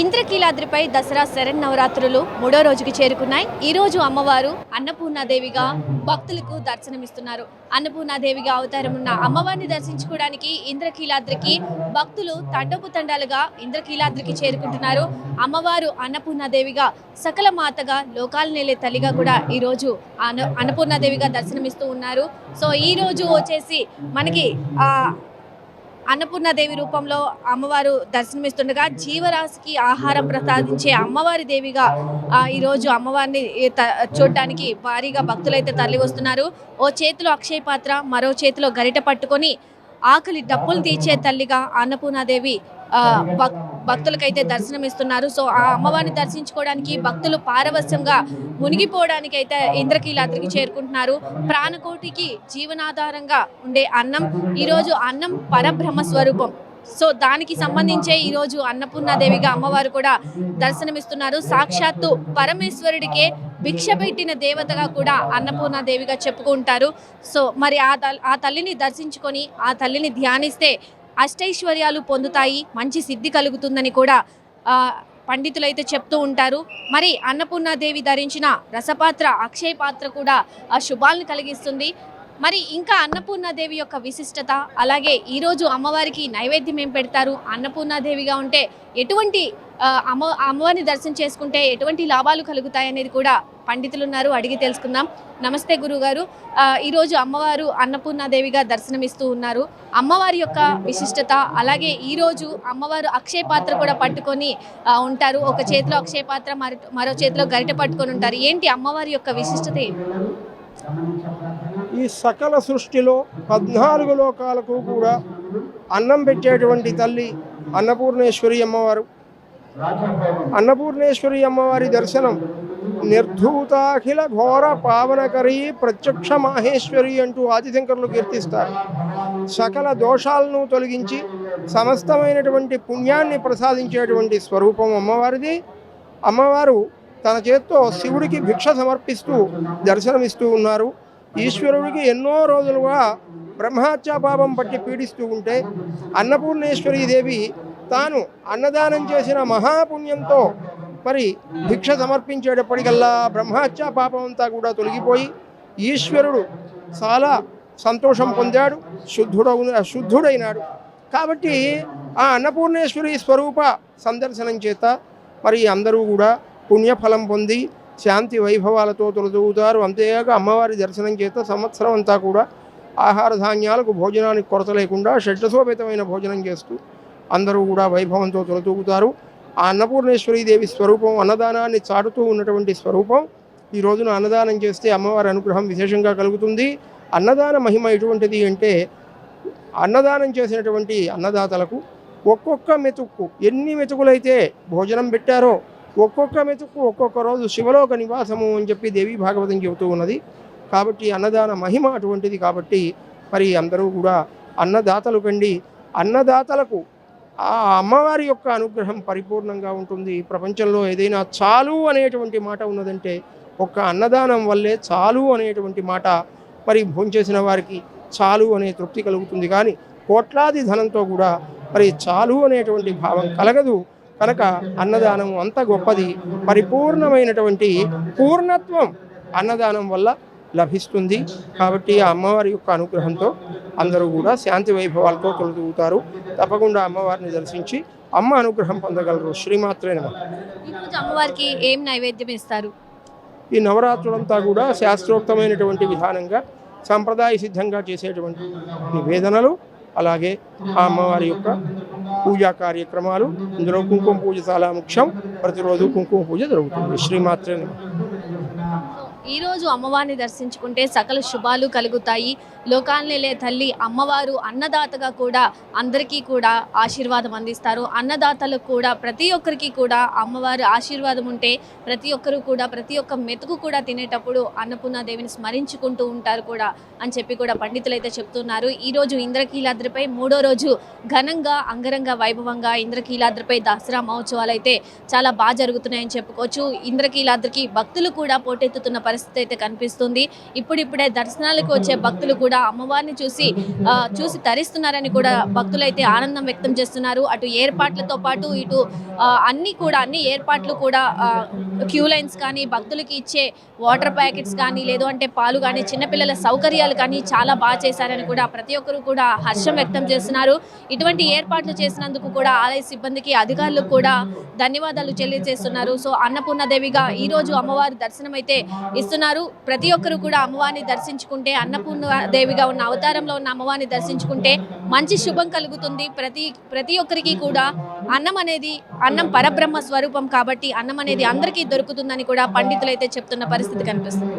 ఇంద్రకీలాద్రిపై దసరా శరన్నవరాత్రులు మూడో రోజుకి చేరుకున్నాయి. ఈ రోజు అమ్మవారు అన్నపూర్ణాదేవిగా భక్తులకు దర్శనమిస్తున్నారు. అన్నపూర్ణాదేవిగా అవతారం ఉన్న అమ్మవారిని దర్శించుకోవడానికి ఇంద్రకీలాద్రికి భక్తులు తండపు తండాలుగా ఇంద్రకీలాద్రికి చేరుకుంటున్నారు. అమ్మవారు అన్నపూర్ణాదేవిగా సకల మాతగా లోకాలు నేలే తల్లిగా కూడా ఈరోజు అన్న అన్నపూర్ణాదేవిగా దర్శనమిస్తూ ఉన్నారు. సో ఈ రోజు వచ్చేసి మనకి అన్నపూర్ణాదేవి రూపంలో అమ్మవారు దర్శనమిస్తుండగా జీవరాశికి ఆహారం ప్రసాదించే అమ్మవారి దేవిగా ఈరోజు అమ్మవారిని చూడటానికి భారీగా భక్తులైతే తరలి వస్తున్నారు ఓ చేతిలో అక్షయ పాత్ర మరో చేతిలో గరిట పట్టుకొని ఆకలి డప్పులు తీర్చే తల్లిగా అన్నపూర్ణాదేవి భక్ భక్తులకైతే దర్శనమిస్తున్నారు. సో ఆ అమ్మవారిని దర్శించుకోవడానికి భక్తులు పారవస్యంగా మునిగిపోవడానికి అయితే ఇంద్రకీలాద్రికి చేరుకుంటున్నారు. ప్రాణకోటికి జీవనాధారంగా ఉండే అన్నం ఈరోజు అన్నం పరబ్రహ్మ స్వరూపం. సో దానికి సంబంధించే ఈరోజు అన్నపూర్ణాదేవిగా అమ్మవారు కూడా దర్శనమిస్తున్నారు. సాక్షాత్తు పరమేశ్వరుడికే భిక్ష పెట్టిన దేవతగా కూడా అన్నపూర్ణాదేవిగా చెప్పుకుంటారు. సో మరి ఆ ఆ తల్లిని దర్శించుకొని ఆ తల్లిని ధ్యానిస్తే అష్టైశ్వర్యాలు పొందుతాయి మంచి సిద్ధి కలుగుతుందని కూడా పండితులైతే చెప్తూ ఉంటారు. మరి అన్నపూర్ణాదేవి ధరించిన రసపాత్ర అక్షయ పాత్ర కూడా ఆ శుభాలను కలిగిస్తుంది. మరి ఇంకా అన్నపూర్ణాదేవి యొక్క విశిష్టత అలాగే ఈరోజు అమ్మవారికి నైవేద్యం ఏం పెడతారు? అన్నపూర్ణాదేవిగా ఉంటే ఎటువంటి అమ్మ అమ్మవారిని దర్శనం చేసుకుంటే ఎటువంటి లాభాలు కలుగుతాయి అనేది కూడా పండితులు ఉన్నారు అడిగి తెలుసుకుందాం. నమస్తే గురుగారు. ఈరోజు అమ్మవారు అన్నపూర్ణాదేవిగా దర్శనమిస్తూ ఉన్నారు. అమ్మవారి యొక్క విశిష్టత అలాగే ఈరోజు అమ్మవారు అక్షయ పాత్ర కూడా పట్టుకొని ఉంటారు. ఒక చేతిలో అక్షయ పాత్ర మరో మరో చేతిలో గరిట పట్టుకొని ఉంటారు. ఏంటి అమ్మవారి యొక్క విశిష్టత ఏంటి ఈ సకల సృష్టిలో పద్నాలుగు లోకాలకు కూడా అన్నం పెట్టేటువంటి తల్లి అన్నపూర్ణేశ్వరి అమ్మవారు. అన్నపూర్ణేశ్వరి అమ్మవారి దర్శనం నిర్ధూతాఖిల ఘోర పావనకరి ప్రత్యక్ష మాహేశ్వరి అంటూ ఆదిశంకరులు కీర్తిస్తారు. సకల దోషాలను తొలగించి సమస్తమైనటువంటి పుణ్యాన్ని ప్రసాదించేటువంటి స్వరూపం అమ్మవారిది. అమ్మవారు తన చేత్తో శివుడికి భిక్ష సమర్పిస్తూ దర్శనమిస్తూ ఉన్నారు. ఈశ్వరుడికి ఎన్నో రోజులుగా బ్రహ్మహత్యాపాపం పట్టి పీడిస్తూ ఉంటే అన్నపూర్ణేశ్వరి దేవి తాను అన్నదానం చేసిన మహాపుణ్యంతో మరి భిక్ష సమర్పించేటప్పటికల్లా బ్రహ్మహత్యా పాపం అంతా కూడా తొలగిపోయి ఈశ్వరుడు చాలా సంతోషం పొందాడు శుద్ధుడవు శుద్ధుడైనాడు. కాబట్టి ఆ అన్నపూర్ణేశ్వరి స్వరూప సందర్శనం చేత మరి అందరూ కూడా పుణ్యఫలం పొంది శాంతి వైభవాలతో తొలదూతారు అంతేగాక అమ్మవారి దర్శనం చేత సంవత్సరం అంతా కూడా ఆహార ధాన్యాలకు భోజనానికి కొరత లేకుండా షడ్రసోపేతమైన భోజనం చేస్తూ అందరూ కూడా వైభవంతో తొలతూగుతారు ఆ అన్నపూర్ణేశ్వరీ దేవి స్వరూపం అన్నదానాన్ని చాటుతూ ఉన్నటువంటి స్వరూపం ఈ రోజున అన్నదానం చేస్తే అమ్మవారి అనుగ్రహం విశేషంగా కలుగుతుంది. అన్నదాన మహిమ ఎటువంటిది అంటే అన్నదానం చేసినటువంటి అన్నదాతలకు ఒక్కొక్క మెతుక్కు ఎన్ని మెతుకులైతే భోజనం పెట్టారో ఒక్కొక్క మెతుకు ఒక్కొక్క రోజు శివలోక నివాసము అని చెప్పి దేవి భాగవతం చెబుతూ ఉన్నది. కాబట్టి అన్నదాన మహిమ అటువంటిది కాబట్టి మరి అందరూ కూడా అన్నదాతలు కండి. అన్నదాతలకు ఆ అమ్మవారి యొక్క అనుగ్రహం పరిపూర్ణంగా ఉంటుంది. ప్రపంచంలో ఏదైనా చాలు అనేటువంటి మాట ఉన్నదంటే ఒక్క అన్నదానం వల్లే చాలు అనేటువంటి మాట మరి భోంచేసిన వారికి చాలు అనే తృప్తి కలుగుతుంది. కానీ కోట్లాది ధనంతో కూడా మరి చాలు అనేటువంటి భావం కలగదు. కనుక అన్నదానం అంత గొప్పది. పరిపూర్ణమైనటువంటి పూర్ణత్వం అన్నదానం వల్ల లభిస్తుంది. కాబట్టి ఆ అమ్మవారి యొక్క అనుగ్రహంతో అందరూ కూడా శాంతి వైభవాలతో తొలతూగుతారు తప్పకుండా అమ్మవారిని దర్శించి అమ్మ అనుగ్రహం పొందగలరు. శ్రీమాత్రే నమ. అమ్మవారికి ఏం నైవేద్యం ఇస్తారు? ఈ నవరాత్రులంతా కూడా శాస్త్రోక్తమైనటువంటి విధానంగా సంప్రదాయ సిద్ధంగా చేసేటువంటి నివేదనలు అలాగే ఆ అమ్మవారి యొక్క పూజా కార్యక్రమాలు. ఇందులో కుంకుమ పూజ చాలా ముఖ్యం. ప్రతిరోజు కుంకుమ పూజ జరుగుతుంది. శ్రీమాత్రే ఈరోజు ఈ రోజు అమ్మవారిని దర్శించుకుంటే సకల శుభాలు కలుగుతాయి. లోకాన్నిలే తల్లి అమ్మవారు అన్నదాతగా కూడా అందరికీ కూడా ఆశీర్వాదం అందిస్తారు. అన్నదాతలకు కూడా ప్రతి ఒక్కరికి కూడా అమ్మవారి ఆశీర్వాదం ఉంటే ప్రతి ఒక్కరు కూడా ప్రతి ఒక్క మెతుకు కూడా తినేటప్పుడు అన్నపూర్ణాదేవిని స్మరించుకుంటూ ఉంటారు కూడా అని చెప్పి కూడా పండితులు అయితే చెప్తున్నారు. ఈ రోజు ఇంద్రకీలాద్రిపై మూడో రోజు ఘనంగా అంగరంగ వైభవంగా ఇంద్రకీలాద్రిపై దసరా మహోత్సవాలు అయితే చాలా బాగా జరుగుతున్నాయని చెప్పుకోవచ్చు. ఇంద్రకీలాద్రికి భక్తులు కూడా పోటెత్తుతున్న పరిస్థితి అయితే కనిపిస్తుంది. ఇప్పుడిప్పుడే దర్శనాలకు వచ్చే భక్తులు కూడా అమ్మవారిని చూసి చూసి తరిస్తున్నారని కూడా భక్తులైతే ఆనందం వ్యక్తం చేస్తున్నారు. అటు ఏర్పాట్లతో పాటు ఇటు అన్ని కూడా అన్ని ఏర్పాట్లు కూడా క్యూ లైన్స్ కానీ భక్తులకి ఇచ్చే వాటర్ ప్యాకెట్స్ కానీ లేదు అంటే పాలు కానీ చిన్నపిల్లల సౌకర్యాలు కానీ చాలా బాగా చేశారని కూడా ప్రతి ఒక్కరు కూడా హర్షం వ్యక్తం చేస్తున్నారు. ఇటువంటి ఏర్పాట్లు చేసినందుకు కూడా ఆలయ సిబ్బందికి అధికారులకు కూడా ధన్యవాదాలు తెలియజేస్తున్నారు. సో అన్నపూర్ణదేవిగా ఈ రోజు అమ్మవారి దర్శనం అయితే ఇస్తున్నారు ప్రతి ఒక్కరు కూడా అమ్మవారిని దర్శించుకుంటే అన్నపూర్ణ దేవిగా ఉన్న అవతారంలో ఉన్న అమ్మవారిని దర్శించుకుంటే మంచి శుభం కలుగుతుంది. ప్రతి ప్రతి ఒక్కరికి కూడా అన్నం అనేది అన్నం పరబ్రహ్మ స్వరూపం కాబట్టి అన్నం అనేది అందరికీ దొరుకుతుందని కూడా పండితులు అయితే చెప్తున్న పరిస్థితి కనిపిస్తుంది.